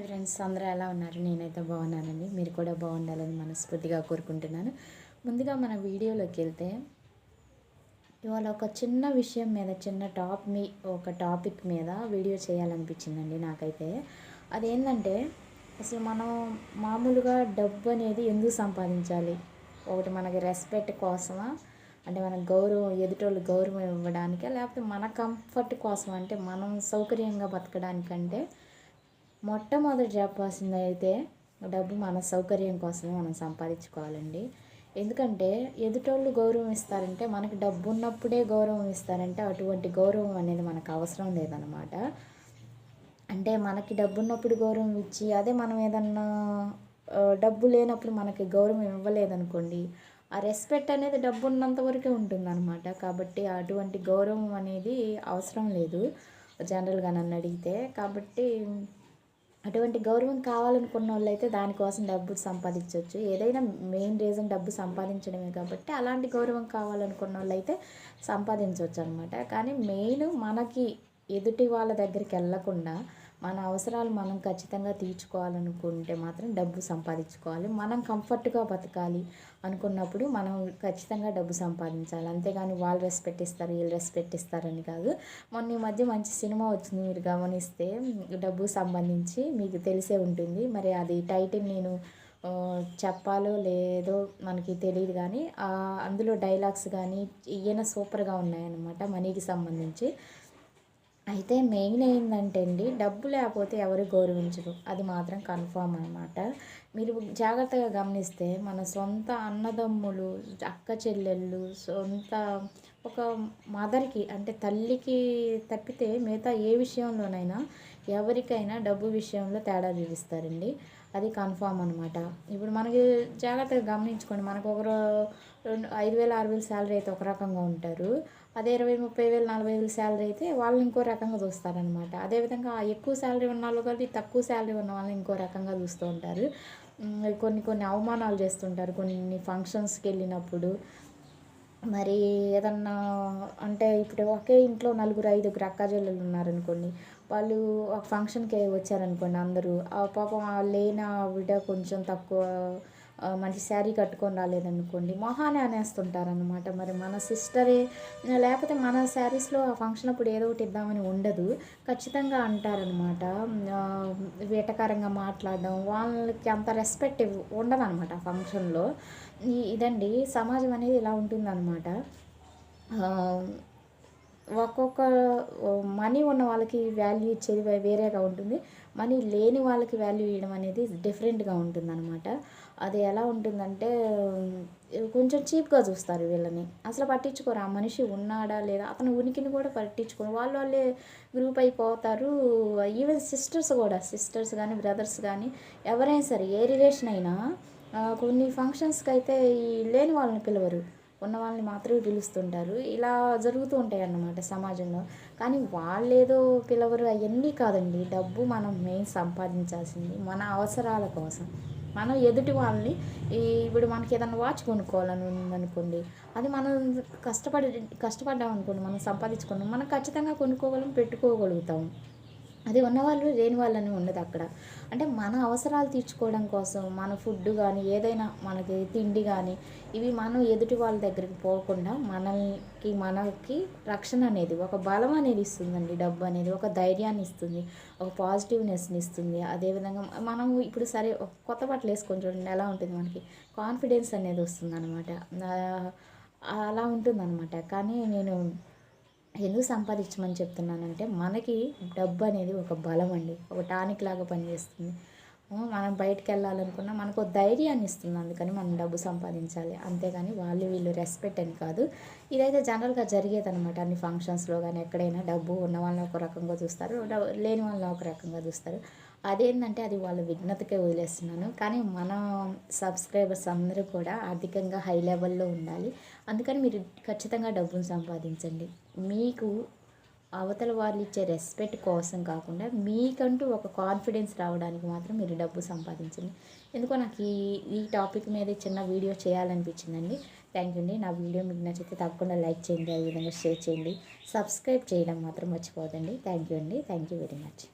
Hi friends అందరూ ఎలా ఉన్నారు? నేనైతే బాగున్నానండి. మీరు కూడా బాగుండాలని మనస్ఫూర్తిగా కోరుకుంటున్నాను. ముందుగా మన వీడియోలోకి వెళ్తే ఇవాళ ఒక చిన్న విషయం మీద చిన్న టాప్ మీ ఒక టాపిక్ మీద వీడియో చేయాలనిపించిందండి నాకైతే. అదేంటంటే అసలు మనం మామూలుగా డబ్బు అనేది ఎందుకు సంపాదించాలి? ఒకటి మనకి రెస్పెక్ట్ కోసమా? అంటే మన గౌరవం ఎదుటోళ్ళు గౌరవం ఇవ్వడానికే? లేకపోతే మన కంఫర్ట్ కోసం అంటే మనం సౌకర్యంగా బతకడానికంటే మొట్టమొదటి చెప్పాల్సింది అయితే డబ్బు మన సౌకర్యం కోసమే మనం సంపాదించుకోవాలండి. ఎందుకంటే ఎదుటోళ్ళు గౌరవం ఇస్తారంటే మనకి డబ్బు ఉన్నప్పుడే గౌరవం ఇస్తారంటే అటువంటి గౌరవం అనేది మనకు అవసరం లేదనమాట అంటే మనకి డబ్బు ఉన్నప్పుడు గౌరవం ఇచ్చి అదే మనం ఏదన్నా డబ్బు లేనప్పుడు మనకి గౌరవం ఇవ్వలేదనుకోండి ఆ రెస్పెక్ట్ అనేది డబ్బు ఉన్నంత వరకే ఉంటుందన్నమాట. కాబట్టి అటువంటి గౌరవం అనేది అవసరం లేదు. జనరల్గా నన్ను అడిగితే. కాబట్టి అటువంటి గౌరవం కావాలనుకున్న వాళ్ళు అయితే దానికోసం డబ్బు సంపాదించవచ్చు ఏదైనా మెయిన్ రీజన్ డబ్బు సంపాదించడమే కాబట్టి అలాంటి గౌరవం కావాలనుకున్న వాళ్ళు అయితే సంపాదించవచ్చు అనమాట కానీ మెయిన్ మనకి ఎదుటి వాళ్ళ దగ్గరికి వెళ్ళకుండా మన అవసరాలు మనం ఖచ్చితంగా తీర్చుకోవాలనుకుంటే మాత్రం డబ్బు సంపాదించుకోవాలి. మనం కంఫర్ట్గా బతకాలి అనుకున్నప్పుడు మనం ఖచ్చితంగా డబ్బు సంపాదించాలి. అంతేగాని వాళ్ళు రెస్పెక్ట్ ఇస్తారు వీళ్ళు రెస్పెక్ట్ ఇస్తారని కాదు. మొన్న ఈ మధ్య మంచి సినిమా వచ్చింది మీరు గమనిస్తే డబ్బు సంబంధించి మీకు తెలిసే ఉంటుంది. మరి అది టైటిల్ నేను చెప్పాలో లేదో మనకి తెలియదు కానీ అందులో డైలాగ్స్ కానీ ఈయన సూపర్గా ఉన్నాయన్నమాట మనీకి సంబంధించి. అయితే మెయిన్ ఏంటంటే అండి డబ్బు లేకపోతే ఎవరు గౌరవించరు. అది మాత్రం కన్ఫామ్ అనమాట మీరు జాగ్రత్తగా గమనిస్తే మన సొంత అన్నదమ్ములు అక్క చెల్లెళ్ళు సొంత ఒక మదర్కి అంటే తల్లికి తప్పితే మిగతా ఏ విషయంలోనైనా ఎవరికైనా డబ్బు విషయంలో తేడా చూపిస్తారండి. అది కన్ఫామ్ అనమాట ఇప్పుడు మనకి జాగ్రత్తగా గమనించుకోండి మనకు ఒకరు రెండు ఐదు వేల ఆరు వేల శాలరీ అయితే ఒక రకంగా ఉంటారు. అదే ఇరవై ముప్పై వేలు నలభై వేలు శాలరీ అయితే వాళ్ళని ఇంకో రకంగా చూస్తారనమాట అదేవిధంగా ఎక్కువ శాలరీ ఉన్న వాళ్ళు కానీ తక్కువ శాలరీ ఉన్న వాళ్ళని ఇంకో రకంగా చూస్తూ ఉంటారు. కొన్ని కొన్ని అవమానాలు చేస్తుంటారు. కొన్ని ఫంక్షన్స్కి వెళ్ళినప్పుడు మరి ఏదన్నా అంటే ఇప్పుడు ఒకే ఇంట్లో నలుగురు ఐదుగురు అక్క చెల్లెలు ఉన్నారనుకోండి వాళ్ళు ఒక ఫంక్షన్కి వచ్చారనుకోండి అందరూ ఆ పాపం లేని ఆవిడ కొంచెం తక్కువ మంచి శారీ కట్టుకొని రాలేదనుకోండి మొహానే అనేస్తుంటారనమాట మరి మన సిస్టరే లేకపోతే మన శారీస్లో ఆ ఫంక్షన్ అప్పుడు ఏదో ఒకటి ఇద్దామని ఉండదు. ఖచ్చితంగా అంటారనమాట వేటకారంగా మాట్లాడడం వాళ్ళకి అంత రెస్పెక్ట్ ఉండదనమాట ఆ ఫంక్షన్లో. ఇదండి సమాజం అనేది ఇలా ఉంటుందన్నమాట. ఒక్కొక్క మనీ ఉన్న వాళ్ళకి వాల్యూ ఇచ్చేది వేరేగా ఉంటుంది. మనీ లేని వాళ్ళకి వాల్యూ ఇవ్వడం అనేది డిఫరెంట్గా ఉంటుంది అనమాట అది ఎలా ఉంటుందంటే కొంచెం చీప్గా చూస్తారు వీళ్ళని. అసలు పట్టించుకోరు. ఆ మనిషి ఉన్నాడా లేదా? అతని ఉనికిని కూడా పట్టించుకోరు. వాళ్ళు వాళ్ళే గ్రూప్ అయిపోతారు. ఈవెన్ సిస్టర్స్ కూడా సిస్టర్స్ కానీ బ్రదర్స్ కానీ ఎవరైనా సరే ఏ రిలేషన్ అయినా కొన్ని ఫంక్షన్స్కి అయితే ఈ లేని వాళ్ళని పిలవరు. ఉన్న వాళ్ళని మాత్రమే పిలుస్తుంటారు. ఇలా జరుగుతూ ఉంటాయి అన్నమాట సమాజంలో. కానీ వాళ్ళేదో పిలవరు. అవన్నీ కాదండి. డబ్బు మనం మెయిన్ సంపాదించాల్సింది మన అవసరాల కోసం. మనం ఎదుటి వాళ్ళని ఇప్పుడు మనకి ఏదైనా వాచ్ కొనుక్కోవాలని ఉందనుకోండి అది మనం కష్టపడి కష్టపడ్డాం అనుకోండి మనం సంపాదించుకున్నాం మనం ఖచ్చితంగా కొనుక్కోగలం పెట్టుకోగలుగుతాం. అది ఉన్నవాళ్ళు లేని వాళ్ళని ఉండదు అక్కడ. అంటే మన అవసరాలు తీర్చుకోవడం కోసం మన ఫుడ్ కానీ ఏదైనా మనకి తిండి కానీ ఇవి మనం ఎదుటి వాళ్ళ దగ్గరికి పోకుండా మనకి మనకి రక్షణ అనేది ఒక బలం అనేది ఇస్తుందండి డబ్బు అనేది ఒక ధైర్యాన్ని ఇస్తుంది ఒక పాజిటివ్నెస్ని ఇస్తుంది. అదేవిధంగా మనం ఇప్పుడు సరే కొత్త బట్టలు వేసుకొని చూడండి ఎలా ఉంటుంది మనకి? కాన్ఫిడెన్స్ అనేది వస్తుంది అనమాట అలా ఉంటుందన్నమాట. కానీ నేను ఎందుకు సంపాదించమని చెప్తున్నానంటే మనకి డబ్బు అనేది ఒక బలం అండి. ఒక టానిక్ లాగా పనిచేస్తుంది. మనం బయటకు వెళ్ళాలనుకున్నా మనకు ధైర్యాన్ని ఇస్తుంది. అందుకని మనం డబ్బు సంపాదించాలి. అంతేగాని వాళ్ళు వీళ్ళు రెస్పెక్ట్ అని కాదు. ఇదైతే జనరల్గా జరిగేదనమాట అన్ని ఫంక్షన్స్లో కానీ ఎక్కడైనా డబ్బు ఉన్న వాళ్ళని ఒక రకంగా చూస్తారు. లేని వాళ్ళని ఒక రకంగా చూస్తారు. అదేంటంటే అది వాళ్ళ విఘ్నతకే వదిలేస్తున్నాను. కానీ మన సబ్స్క్రైబర్స్ అందరూ కూడా ఆర్థికంగా హై లెవెల్లో ఉండాలి. అందుకని మీరు ఖచ్చితంగా డబ్బును సంపాదించండి. మీకు అవతల వాళ్ళు ఇచ్చే రెస్పెక్ట్ కోసం కాకుండా మీకంటూ ఒక కాన్ఫిడెన్స్ రావడానికి మాత్రం మీరు డబ్బు సంపాదించండి. ఎందుకో నాకు ఈ ఈ టాపిక్ మీద చిన్న వీడియో చేయాలనిపించిందండి. థ్యాంక్ యూ అండి. నా వీడియో మీకు నచ్చితే తప్పకుండా లైక్ చేయండి అదేవిధంగా షేర్ చేయండి. సబ్స్క్రైబ్ చేయడం మాత్రం మర్చిపోదండి థ్యాంక్ యూ అండి. Thank you very much.